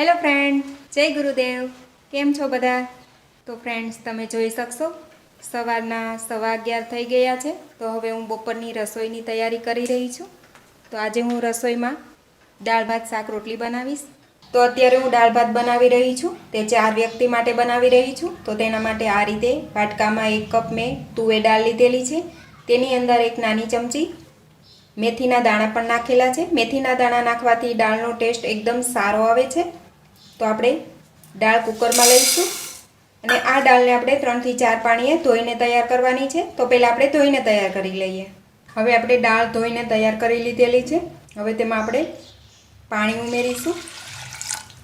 Hello friend જય ગુરુદેવ. કેમ છો બધા? તો ફ્રેન્ડ્સ તમે જોઈ શકશો, સવારના સવા અગિયાર થઈ ગયા છે. તો હવે હું બપોરની રસોઈની તૈયારી કરી રહી છું. તો આજે હું રસોઈમાં દાળ, ભાત, શાક, રોટલી બનાવીશ. તો અત્યારે હું દાળ, ભાત બનાવી રહી છું. તે ચાર વ્યક્તિ માટે બનાવી રહી છું. તો તેના માટે આ રીતે વાટકામાં એક કપ મેં તુવે દાળ લીધેલી છે. તેની અંદર એક નાની ચમચી મેથીના દાણા પણ નાખેલા છે. મેથીના દાણા નાખવાથી દાળનો ટેસ્ટ એકદમ સારો આવે છે. તો આપણે દાળ કુકરમાં લઈશું. અને આ દાળને આપણે ત્રણથી ચાર પાણીએ ધોઈને તૈયાર કરવાની છે. તો પહેલાં આપણે ધોઈને તૈયાર કરી લઈએ. હવે આપણે દાળ ધોઈને તૈયાર કરી લીધેલી છે. હવે તેમાં આપણે પાણી ઉમેરીશું.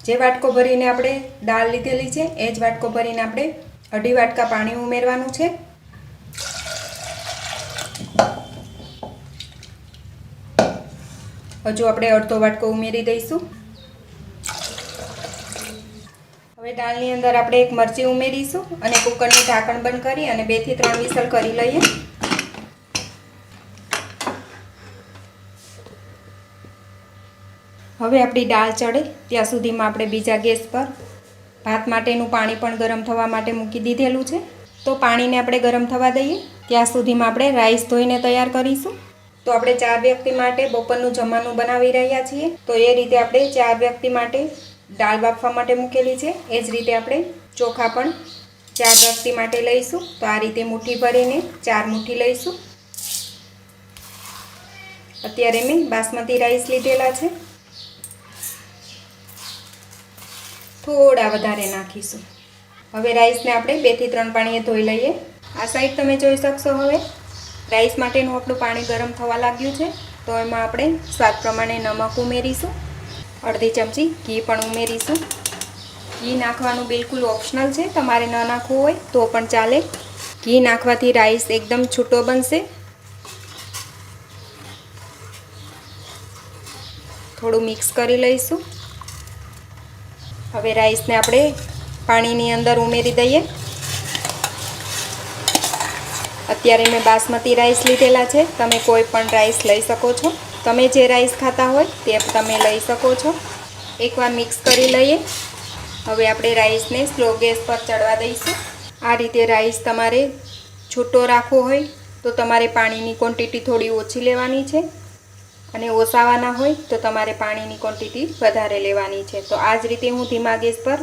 જે વાટકો ભરીને આપણે દાળ લીધેલી છે, એ જ વાટકો ભરીને આપણે અઢી વાટકા પાણી ઉમેરવાનું છે. હજુ આપણે અડધો વાટકો ઉમેરી દઈશું. હવે દાળની અંદર આપણે એક મરચી ઉમેરીશું અને કુકરનું ઢાંકણ બંધ કરી અને બેથી ત્રણ વિસલ કરી લઈએ. હવે આપણી દાળ ચડે, ત્યાં સુધીમાં આપણે બીજા ગેસ પર ભાત માટેનું પાણી પણ ગરમ થવા માટે મૂકી દીધેલું છે. તો પાણીને આપણે ગરમ થવા દઈએ, ત્યાં સુધીમાં આપણે રાઈસ ધોઈને તૈયાર કરીશું. તો આપણે ચાર વ્યક્તિ માટે બપોરનું જમવાનું બનાવી રહ્યા છીએ. તો એ રીતે આપણે ચાર વ્યક્તિ માટે દાળ બાફવા માટે મૂકેલી છે. એ જ રીતે આપણે ચોખા પણ ચાર વ્યક્તિ માટે લઈશું. તો આ રીતે મુઠ્ઠી ભરીને ચાર મુઠ્ઠી લઈશું. અત્યારે મેં બાસમતી રાઈસ લીધેલા છે. થોડા વધારે નાખીશું. હવે રાઈસને આપણે બેથી ત્રણ પાણીએ ધોઈ લઈએ. આ સાઈડ તમે જોઈ શકશો હવે. રાઈસ માટેનું આપણું પાણી ગરમ થવા લાગ્યું છે. તો એમાં આપણે સ્વાદ પ્રમાણે નમક ઉમેરીશું. અડધી ચમચી ઘી પણ ઉમેરીશું. ઘી નાખવાનું બિલકુલ ઓપ્શનલ છે. તમારે ન નાખવું હોય તો પણ ચાલે. ઘી નાખવાથી રાઈસ એકદમ છૂટો બનશે. થોડું મિક્સ કરી લઈશું. હવે રાઈસને આપણે પાણીની અંદર ઉમેરી દઈએ. અત્યારે મેં બાસમતી રાઈસ લીધેલા છે. તમે કોઈ પણ રાઈસ લઈ શકો છો. તમે જે રાઈસ ખાતા હોય તે તમે લઈ શકો છો. એકવાર મિક્સ કરી લઈએ. હવે આપણે રાઈસને સ્લો ગેસ પર ચડવા દઈશું. આ રીતે રાઈસ તમારે છૂટો રાખવો હોય તો તમારે પાણીની ક્વોન્ટિટી થોડી ઓછી લેવાની છે. અને ઓસાવાના હોય તો તમારે પાણીની ક્વોન્ટિટી વધારે લેવાની છે. તો આ જ રીતે હું ધીમા ગેસ પર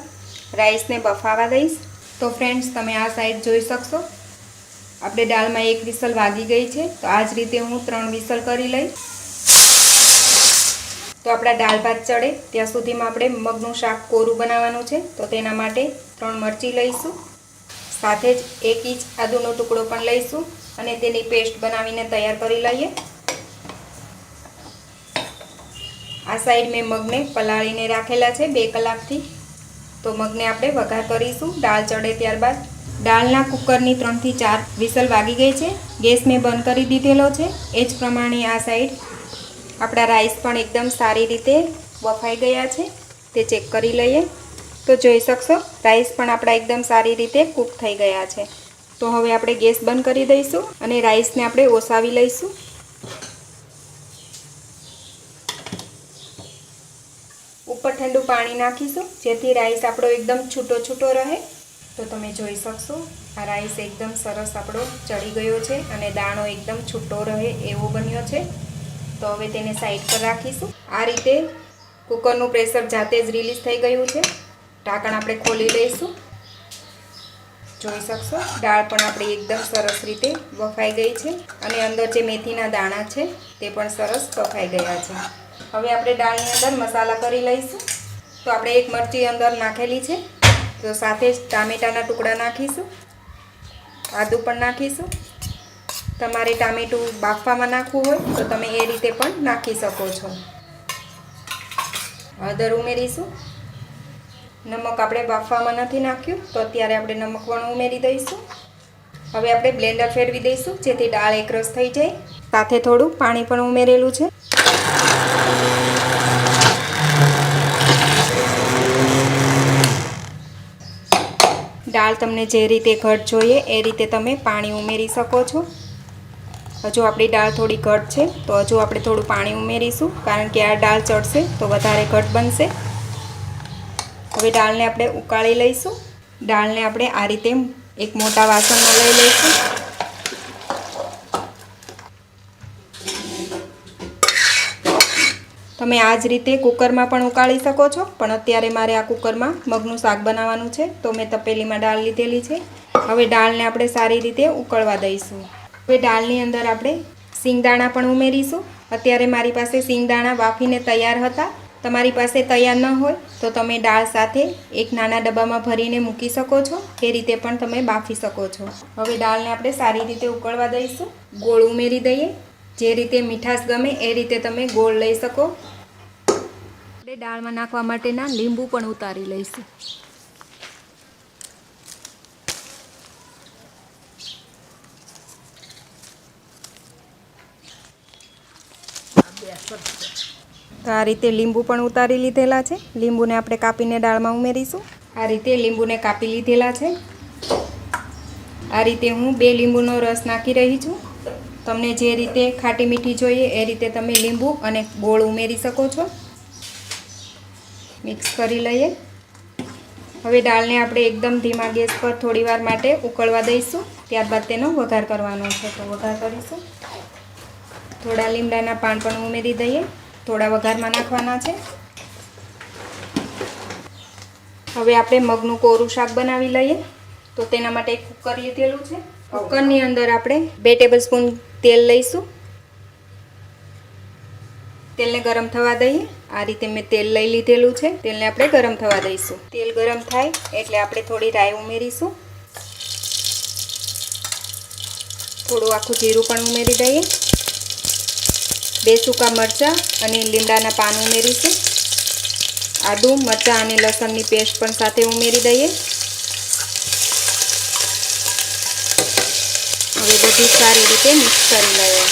રાઈસને બફાવા દઈશ. તો ફ્રેન્ડ્સ તમે આ સાઈડ જોઈ શકશો. આપણે દાળમાં એક વિસલ વાગી ગઈ છે. તો આ જ રીતે હું ત્રણ વિસલ કરી લઈ તો આપણા દાળ ભાત ચડે. ત્યાં સુધીમાં આપણે મગનું શાક કોરું બનાવવાનું છે. તો તેના માટે ત્રણ મરચી લઈશું. સાથે જ એક ઇંચ આદુનો ટુકડો પણ લઈશું અને તેની પેસ્ટ બનાવીને તૈયાર કરી લઈએ. આ સાઈડ મેં મગને પલાળીને રાખેલા છે બે કલાકથી. તો મગને આપણે વઘાર કરીશું. દાળ ચડે ત્યારબાદ. દાળના કુકરની ત્રણથી ચાર વિસલ વાગી ગઈ છે. ગેસ મેં બંધ કરી દીધેલો છે. એ જ પ્રમાણે આ સાઈડ આપણા રાઈસ પણ એકદમ સારી રીતે બફાઈ ગયા છે. તે ચેક કરી લઈએ. તો જોઈ શકશો, રાઈસ પણ આપણા એકદમ સારી રીતે કૂક થઈ ગયા છે. તો હવે આપણે ગેસ બંધ કરી દઈશું અને રાઈસને આપણે ઓસાવી લઈશું. ઉપર ઠંડુ પાણી નાખીશું, જેથી રાઈસ આપણો એકદમ છૂટો છૂટો રહે. તો તમે જોઈ શકશો, આ રાઈસ એકદમ સરસ આપણો ચડી ગયો છે અને દાણો એકદમ છૂટો રહે એવો બન્યો છે. તો હવે તેને સાઈડ પર રાખીશું. આ રીતે કુકરનું પ્રેશર જાતે જ રિલીઝ થઈ ગયું છે. ઢાંકણ આપણે ખોલી લઈશું. જોઈ શકશો, દાળ પણ આપણી એકદમ સરસ રીતે બફાઈ ગઈ છે અને અંદર જે મેથીના દાણા છે તે પણ સરસ બફાઈ ગયા છે. હવે આપણે દાળની અંદર મસાલા કરી લઈશું. તો આપણે એક મરચી અંદર નાખેલી છે. તો સાથે જ ટામેટાના ટુકડા નાખીશું. આદું પણ નાખીશું. તમારે ટામેટું બાફવામાં નાખવું હોય તો તમે એ રીતે પણ નાખી શકો છો. હળદર ઉમેરીશું. નમક આપણે બાફવામાં નથી નાખ્યું તો અત્યારે આપણે નમક પણ ઉમેરી દઈશું. હવે આપણે બ્લેન્ડર ફેરવી દઈશું જેથી દાળ એકરસ થઈ જાય. સાથે થોડું પાણી પણ ઉમેરેલું છે. દાળ તમને જે રીતે ઘટ જોઈએ એ રીતે તમે પાણી ઉમેરી શકો છો. હજુ આપણી દાળ થોડી ઘટ છે, તો હજુ આપણે થોડું પાણી ઉમેરીશું, કારણ કે આ દાળ ચડશે, તો વધારે ઘટ બનશે. હવે દાળને આપણે ઉકાળી લઈશું. દાળને આપણે આ રીતે એક મોટા વાસણમાં લઈ લઈશું. તમે આ જ રીતે કુકરમાં પણ ઉકાળી શકો છો, પણ અત્યારે મારે આ કુકરમાં મગનું શાક બનાવવાનું છે, તો મેં તપેલીમાં દાળ લીધેલી છે. હવે દાળને આપણે સારી રીતે ઉકળવા દઈશું. હવે દાળની અંદર આપણે સિંગદાણા પણ ઉમેરીશું. અત્યારે મારી પાસે સિંગદાણા બાફીને તૈયાર હતા. તમારી પાસે તૈયાર ન હોય તો તમે દાળ સાથે એક નાના ડબ્બામાં ભરીને મૂકી શકો છો. એ રીતે પણ તમે બાફી શકો છો. હવે દાળને આપણે સારી રીતે ઉકળવા દઈશું. ગોળ ઉમેરી દઈએ. જે રીતે મીઠાશ ગમે એ રીતે તમે ગોળ લઈ શકો. આપણે દાળમાં નાખવા માટેના લીંબુ પણ ઉતારી લઈશું. તો આ રીતે લીંબુ પણ ઉતારી લીધેલા છે. લીંબુને આપણે કાપીને દાળમાં ઉમેરીશું. આ રીતે લીંબુને કાપી લીધેલા છે. આ રીતે હું બે લીંબુનો રસ નાખી રહી છું. તમને જે રીતે ખાટી મીઠી જોઈએ એ રીતે તમે લીંબુ અને ગોળ ઉમેરી શકો છો. મિક્સ કરી લઈએ. હવે દાળને આપણે એકદમ ધીમા ગેસ પર થોડી વાર માટે ઉકળવા દઈશું. ત્યારબાદ તેનો વઘાર કરવાનો છે. તો વઘાર કરીશું. થોડા લીમડાના પાન પણ ઉમેરી દઈએ. થોડા વઘારમાં નાખવાના છે. હવે આપણે મગનું કોરું શાક બનાવી લઈએ. તો તેના માટે એક કુકર લીધેલું છે. કુકરની અંદર આપણે બે ટેબલ સ્પૂન તેલ લઈશું. તેલને ગરમ થવા દઈએ. આ રીતે મેં તેલ લઈ લીધેલું છે. તેલને આપણે ગરમ થવા દઈશું. તેલ ગરમ થાય એટલે આપણે થોડી રાઈ ઉમેરીશું. થોડું આખું જીરું પણ ઉમેરી દઈએ. બે સૂકા મરચાં અને લીમડાના પાન ઉમેરીશું. આદુ, મરચાં અને લસણની પેસ્ટ પણ સાથે ઉમેરી દઈએ. હવે બધું સારી રીતે મિક્સ કરી લઈએ.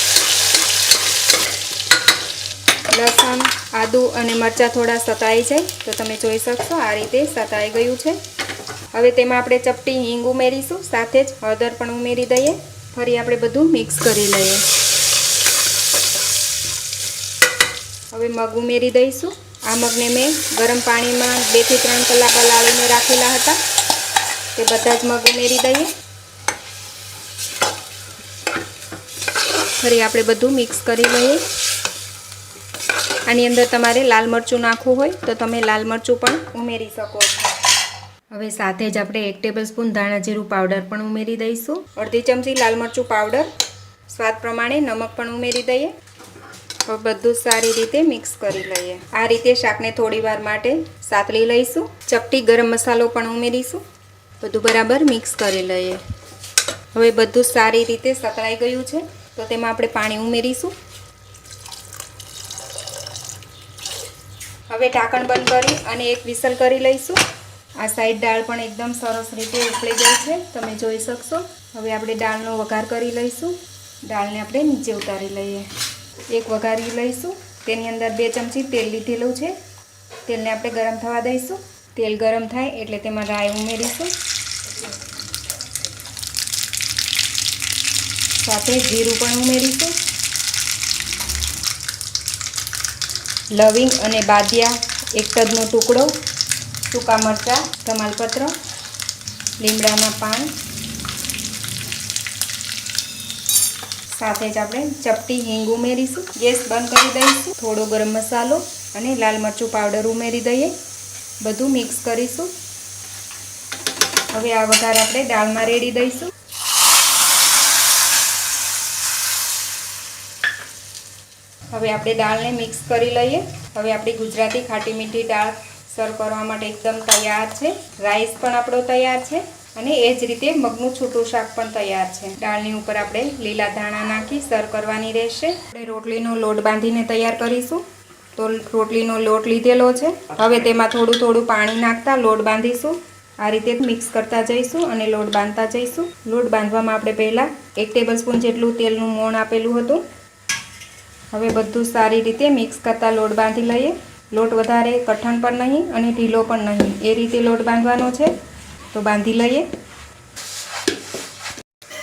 લસણ, આદુ અને મરચાં થોડા સતાઈ જાય તો તમે જોઈ શકશો આ રીતે સતાઈ ગયું છે. હવે તેમાં આપણે ચપટી હિંગ ઉમેરીશું, સાથે જ હળદર પણ ઉમેરી દઈએ. ફરી આપણે બધું મિક્સ કરી લઈએ. હવે મગ ઉમેરી દઈશું. આ મગને મેં ગરમ પાણીમાં બેથી ત્રણ કલાક હલાવીને રાખેલા હતા. તે બધા જ મગ ઉમેરી દઈએ. ફરી આપણે બધું મિક્સ કરી લઈએ. આની અંદર તમારે લાલ મરચું નાખવું હોય તો તમે લાલ મરચું પણ ઉમેરી શકો હવે સાથે જ આપણે એક ટેબલ સ્પૂન ધાણા જીરું પાવડર પણ ઉમેરી દઈશું. અડધી ચમચી લાલ મરચું પાવડર. સ્વાદ પ્રમાણે નમક પણ ઉમેરી દઈએ. હવે બધું સારી રીતે મિક્સ કરી લઈએ. આ રીતે શાકને થોડી વાર માટે સાતળી લઈશું. ચપટી ગરમ મસાલો પણ ઉમેરીશું. બધું બરાબર મિક્સ કરી લઈએ. હવે બધું સારી રીતે સતળાઈ ગયું છે, તો તેમાં આપણે પાણી ઉમેરીશું. હવે ઢાંકણ બંધ કરી અને એક વિસલ કરી લઈશું. આ સાઈડ દાળ પણ એકદમ સરસ રીતે ઉકળી ગઈ છે. તમે જોઈ શકશો. હવે આપણે દાળનો વઘાર કરી લઈશું. દાળને આપણે નીચે ઉતારી લઈએ. એક વઘારી લઈશું. તેની અંદર બે ચમચી તેલ લીધેલું છે. તેલને આપણે ગરમ થવા દઈશું. તેલ ગરમ થાય એટલે તેમાં રાઈ ઉમેરીશું. સાથે જીરું પણ ઉમેરીશું. લવિંગ અને બાદિયા એક તજનો ટુકડો, સૂકા મરચાં તમાલપત્ર લીમડાના પાન સાથે જ આપણે ચપટી હિંગ ઉમેરીશું. ગેસ બંધ કરી દઈશું. થોડો ગરમ મસાલો અને લાલ મરચું પાવડર ઉમેરી દઈએ. બધું મિક્સ કરીશું. હવે આ વઘાર આપણે દાળમાં રેડી દઈશું. હવે આપણે દાળને મિક્સ કરી લઈએ. હવે આપણી ગુજરાતી ખાટી મીઠી દાળ સર્વ કરવા માટે એકદમ તૈયાર છે. રાઈસ પણ આપણો તૈયાર છે. અને એ જ રીતે મગનું છૂટું શાક પણ તૈયાર છે. દાળની ઉપર આપણે લીલા ધાણા નાખી સર્વ કરવાની રહેશે. આપણે રોટલીનો લોટ બાંધીને તૈયાર કરીશું. તો રોટલીનો લોટ લીધેલો છે. હવે તેમાં થોડું થોડું પાણી નાખતા લોટ બાંધીશું. આ રીતે મિક્સ કરતા જઈશું અને લોટ બાંધતા જઈશું. લોટ બાંધવામાં આપણે પહેલાં એક ટેબલ સ્પૂન જેટલું તેલનું મોણ આપેલું હતું. હવે બધું સારી રીતે મિક્સ કરતા લોટ બાંધી લઈએ. લોટ વધારે કઠણ પણ નહીં અને ઢીલો પણ નહીં. એ રીતે લોટ બાંધવાનો છે. તો બાંધી લઈએ.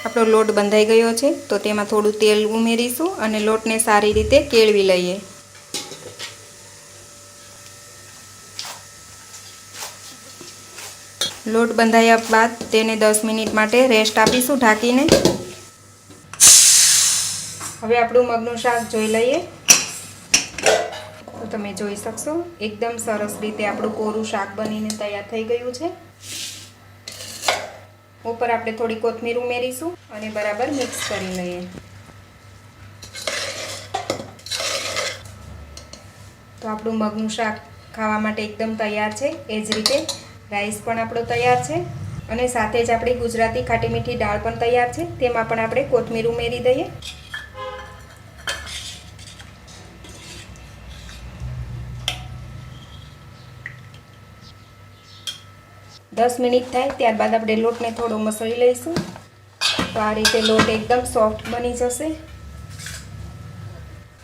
આપણો લોટ બંધાઈ ગયો છે, તો તેમાં થોડું તેલ ઉમેરીશું અને લોટને સારી રીતે કેળવી લઈએ. લોટ બંધાયા બાદ તેને દસ મિનિટ માટે રેસ્ટ આપીશું ઢાંકીને. હવે આપણું મગનું શાક જોઈ લઈએ. તો તમે જોઈ શકશો, એકદમ સરસ રીતે આપણું કોરું શાક બનીને તૈયાર થઈ ગયું છે. ઉપર આપણે થોડી કોથમીર ઉમેરીશું અને બરાબર મિક્સ કરી લઈએ. તો આપણું મગનું શાક ખાવા માટે એકદમ તૈયાર છે. એ જ રીતે રાઈસ પણ આપણો તૈયાર છે અને સાથે જ આપણી ગુજરાતી ખાટી મીઠી દાળ પણ તૈયાર છે. તેમાં પણ આપણે કોથમીર ઉમેરી દઈએ. દસ મિનિટ થાય, ત્યારબાદ આપણે લોટને થોડો મસળી લઈશું. તો આ રીતે લોટ એકદમ સોફ્ટ બની જશે.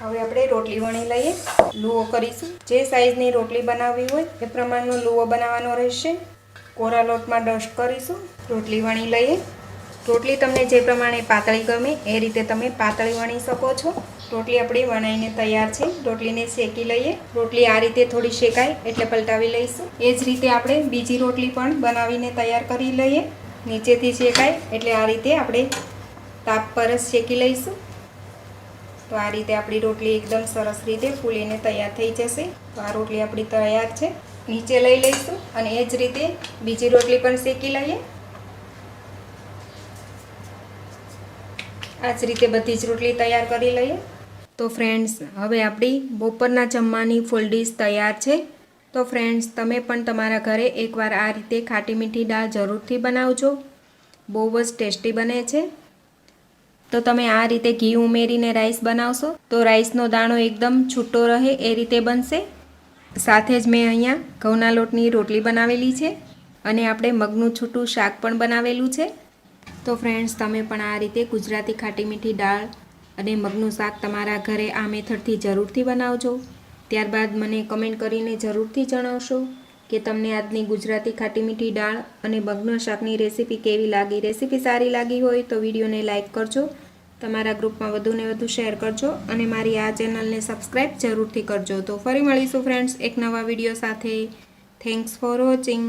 હવે આપણે રોટલી વણી લઈએ. લુઓ કરીશું. જે સાઈઝની રોટલી બનાવવી હોય, એ પ્રમાણનો લુઓ બનાવવાનો રહેશે. કોરા લોટમાં ડસ્ટ કરીશું. રોટલી વણી લઈએ. રોટલી તમને જે પ્રમાણે પાતળી ગમે, એ રીતે તમે પાતળી વણી શકો છો. રોટલી આપણી વણાઈને તૈયાર છે. રોટલીને શેકી લઈએ. રોટલી આ રીતે થોડી શેકાય એટલે પલટાવી લઈશું. એ જ રીતે આપણે બીજી રોટલી પણ બનાવીને તૈયાર કરી લઈએ. નીચેથી શેકાય એટલે આ રીતે આપણે તાપ પર શેકી લઈશું. તો આ રીતે આપણી રોટલી એકદમ સરસ રીતે ફૂલીને તૈયાર થઈ જશે. તો આ રોટલી આપણી તૈયાર છે. નીચે લઈ લઈશું અને એ જ રીતે બીજી રોટલી પણ શેકી લઈએ. આ જ રીતે બધી જ રોટલી તૈયાર કરી લઈએ. તો ફ્રેન્ડ્સ હવે આપણી બપોરના જમવાની ફૂલ ડીશ તૈયાર છે. તો ફ્રેન્ડ્સ તમે પણ તમારા ઘરે એકવાર આ રીતે ખાટી મીઠી દાળ જરૂરથી બનાવજો. બહુ જ ટેસ્ટી બને છે. તો તમે આ રીતે ઘી ઉમેરીને રાઈસ બનાવશો. તો રાઈસનો દાણો એકદમ છૂટો રહે એ રીતે બનશે. સાથે જ મેં અહીંયા ઘઉંના લોટની રોટલી બનાવેલી છે. અને આપણે મગનું છૂટું શાક પણ બનાવેલું છે. તો ફ્રેન્ડ્સ તમે પણ આ રીતે ગુજરાતી ખાટી મીઠી દાળ અને મગનું શાક તમારા ઘરે આ મેથડથી જરૂરથી બનાવજો. ત્યારબાદ મને કમેન્ટ કરીને જરૂરથી જણાવશો કે તમને આજની ગુજરાતી ખાટી મીઠી દાળ અને મગનું શાકની રેસીપી કેવી લાગી? રેસીપી સારી લાગી હોય તો વિડીયોને લાઇક કરજો. તમારા ગ્રુપમાં વધુને વધુ શેર કરજો અને મારી આ ચેનલને સબસ્ક્રાઈબ જરૂરથી કરજો. તો ફરી મળીશું ફ્રેન્ડ્સ એક નવા વીડિયો સાથે. Thanks for watching